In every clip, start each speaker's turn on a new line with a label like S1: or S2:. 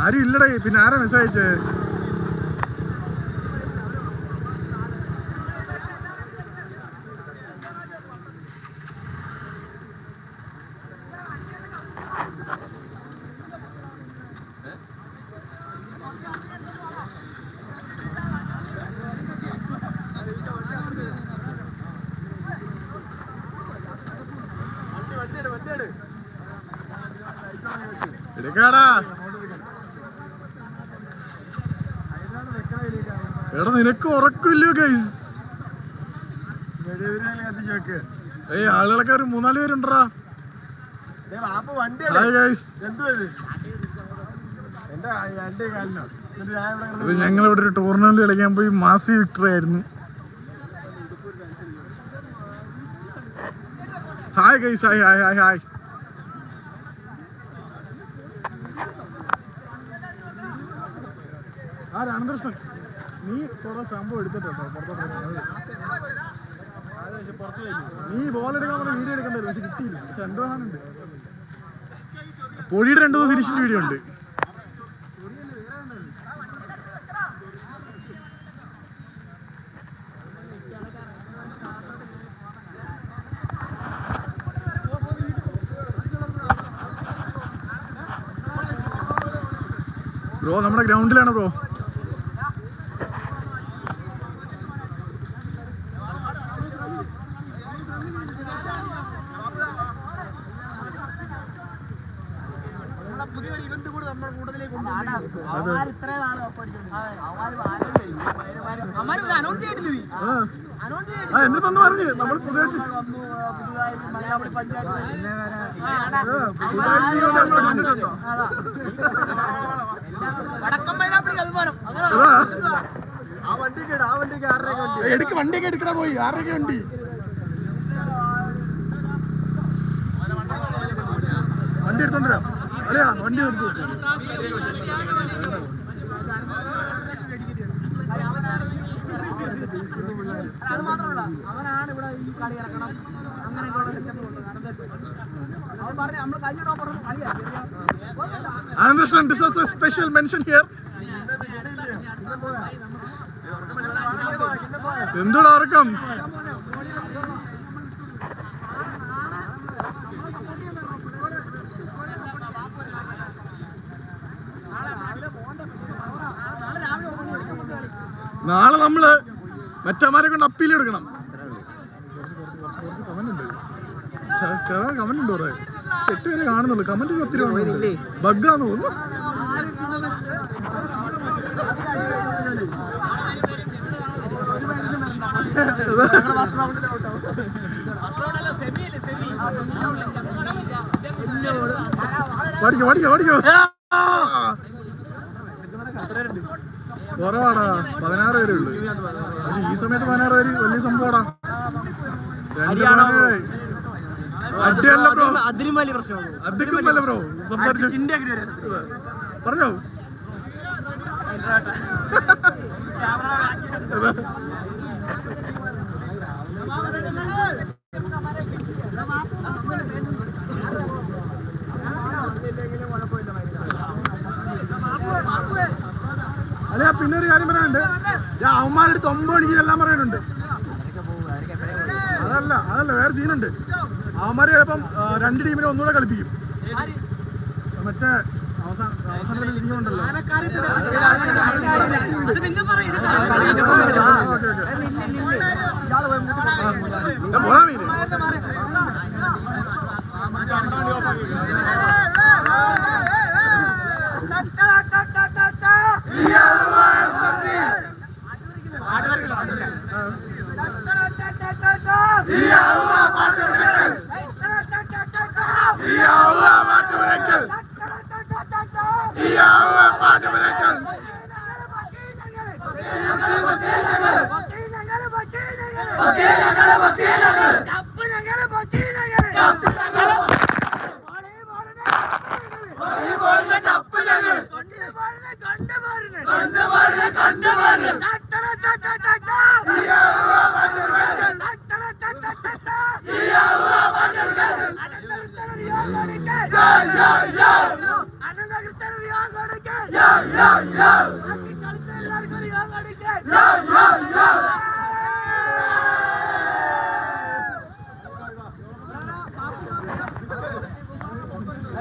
S1: ആരും ഇല്ലടേ പിന്നെ ആരാ മെസ്സേജ് അയച്ചേ? എടുക്കാടാ എടാ നിനക്ക് ഉറക്കില്ലോ ഗൈസ് ഏയ് ആളുകളൊക്കെ ഒരു മൂന്നാൽ പേരുണ്ടടാ. ഹായ് ഗൈസ് ഇത് ഒരു ടൂർണമെന്റ് കളിക്കാൻ പോയി മാസി വിക്ടറി ആയിരുന്നു. Hi guys hi hi hi hi ആ രാമകൃഷ്ണൻ നീ കുറെ സംഭവം എടുത്തിട്ടോ നീ ബോൾ എടുക്കാൻ പറഞ്ഞ വീഡിയോ എടുക്കണ്ടല്ലോ പക്ഷെ കിട്ടിയില്ല. പക്ഷെ രണ്ടു കാണുന്നുണ്ട് പൊടിയുടെ രണ്ടു ഫിനിഷിന്റെ വീഡിയോ ഉണ്ട്. ബ്രോ നമ്മുടെ ഗ്രൗണ്ടിലാണ് ബ്രോ.
S2: പുതിയൊരു ഇവന്റ് കൂടി നമ്മുടെ കൂട്ടത്തിലേക്ക് കൊണ്ടുവന്നു
S3: അമ്മാര് ഒരു അനൗൺസ് ചെയ്തിട്ടില്ല
S1: എന്നിട്ട് ഒന്ന് പറഞ്ഞു. നമ്മൾ പുതിയ
S2: ആ വണ്ടിക്ക് ആ വണ്ടിക്ക് ആറരക്ക് വണ്ടി.
S1: എടുക്ക് വണ്ടിക്ക് എടുക്കണ പോയി. വണ്ടി വണ്ടി. വണ്ടി
S3: അവനാണ് ഇവിടെ ഈ കളി ഇറക്കണം അങ്ങനെയൊക്കെയുള്ള സെറ്റപ്പ് അവൻ പറഞ്ഞു നമ്മൾ കഴിഞ്ഞ
S1: this is a special mention here എന്തുടാ ഉറക്കം നാളെ നമ്മൾ മറ്റന്മാരെ കൊണ്ട് അപ്പീൽ എടുക്കണം. കമന്റ് ഉണ്ട് കുറെ സെറ്റ് വരെ കാണുന്നുള്ളൂ കമന്റ് ഒത്തിരി ബഗ്ഗാന്ന് തോന്നുന്നു പഠിക്കോ പഠിക്കോ പഠിക്കോ കുറവാടാ. പതിനാറ് പേരേ ഉള്ളു. പക്ഷെ ഈ സമയത്ത് പതിനാറ് പേര് വലിയ സംഭവടാ
S2: അതിലും വലിയ
S1: ബ്രോ സംസാരിച്ചു പറഞ്ഞോ അല്ല പിന്നെ ഒരു കാര്യം പറയാനുണ്ട് ഞാൻ അവന്മാരുടെ അടുത്ത് ഒമ്പത് മണിക്ക് എല്ലാം പറയാനുണ്ട് അതല്ല അതല്ല വേറെ സീനുണ്ട് അവന്മാര് ചിലപ്പം രണ്ട് ടീമിനെ ഒന്നുകൂടെ കളിപ്പിക്കും മറ്റേ അവസാന അവസാന. يا الله ما تبركل يا الله ما
S3: تبركل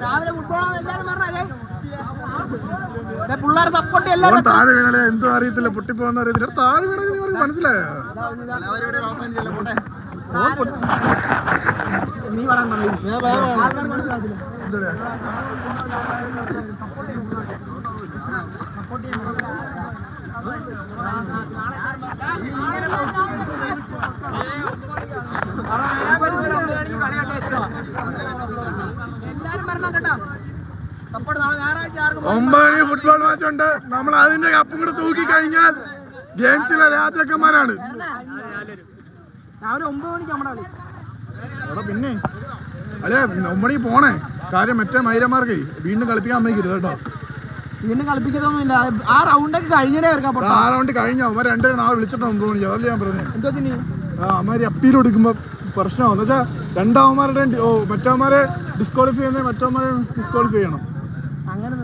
S3: രാവിലെ ഫുട്ബോളാണ് എല്ലാരും പറഞ്ഞല്ലേ
S1: പിള്ളേർ സപ്പോർട്ട് എല്ലാവരും താഴെ വീണേ എന്തോ അറിയത്തില്ല പൊട്ടിപ്പോന്ന അറിയത്തില്ല. താഴെ വീണേ മനസ്സിലായോ?
S3: ആർക്കും
S1: ഒമ്പത് ഫുട്ബോൾ മാച്ച് ഉണ്ട്. നമ്മൾ അതിന്റെ കപ്പും കൂടെ തൂക്കി കഴിഞ്ഞാൽ ഗെയിംസിലെ രാജാക്കന്മാരാണ്
S3: രാവിലെ ഒമ്പത് മണിക്ക് നമ്മുടെ കളി.
S1: എടാ പിന്നെ. അല്ലേ ഈ പോണേ. കാര്യം മറ്റേ മൈരമാർക്ക് വീണ്ടും കളിപ്പിക്കാൻ അമ്മയ്ക്കരുത് കേട്ടോ.
S3: വീണ്ടും കളിപ്പിക്കുന്നില്ല ആ റൗണ്ടൊക്കെ കഴിഞ്ഞേ വരക്കാം
S1: ആ റൗണ്ട് കഴിഞ്ഞ. അവന്മാർ രണ്ടുപേരും നാളെ വിളിച്ചിട്ട് ഒമ്പത് മണി അതല്ലേ ഞാൻ പറഞ്ഞു.
S3: എന്തോ
S1: ആ അമ്മമാര് അപ്പീൽ കൊടുക്കുമ്പോ പ്രശ്നമാവും. എന്ന് വെച്ചാൽ രണ്ടാവന്മാരുടെ ഓ മറ്റവന്മാരെ ഡിസ്ക്വാളിഫൈ ചെയ്യുന്നത് മറ്റവന്മാരെ ഡിസ്ക്വാളിഫൈ ചെയ്യണം.
S3: അങ്ങനെ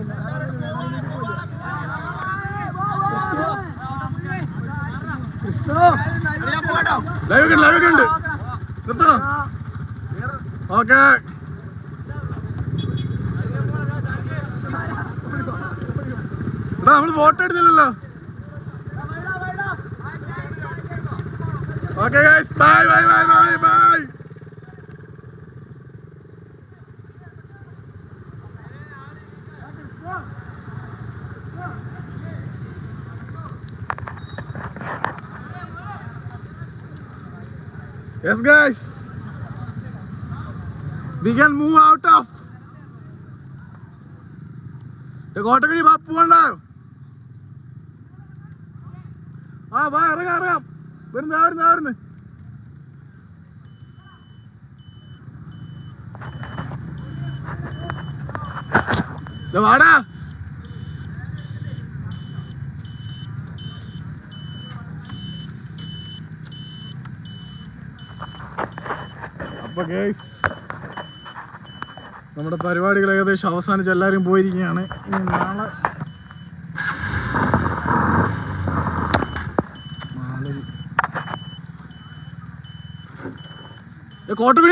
S1: ലൈവ് ഉണ്ട് ലൈവ് ഉണ്ട്. നിർത്തണം. ഓക്കെ. എടാ നമ്മൾ photo എടുത്തില്ലല്ലോ. Okay guys bye bye bye bye bye Yes, guys. We can move out of the Kottakkadi Bapu ഉണ്ടായോ ആ വാ ഇറങ്ങാം ഇറങ്ങാം. വരുന്ന വരുന്ന വരുന്ന. വാടാ. അപ്പൊ ഗേസ് നമ്മുടെ പരിപാടികൾ ഏകദേശം അവസാനിച്ച് എല്ലാവരും പോയിരിക്കുകയാണ്. ഇനി നാളെ നാളെ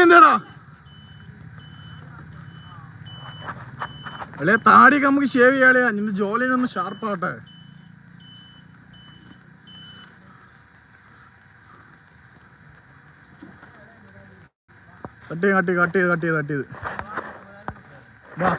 S1: എന്താടാ? അല്ലേ താടിയൊക്കെ നമുക്ക് ഷേവ് ചെയ്യാളിയാ നിന്റെ ജോലിനൊന്ന് ഷാർപ്പാട്ടെ കട്ട് ചെയ്ത് കട്ട് ചെയ്ത് കട്ട് ചെയ്ത് കട്ട് ചെയ്ത് വാ.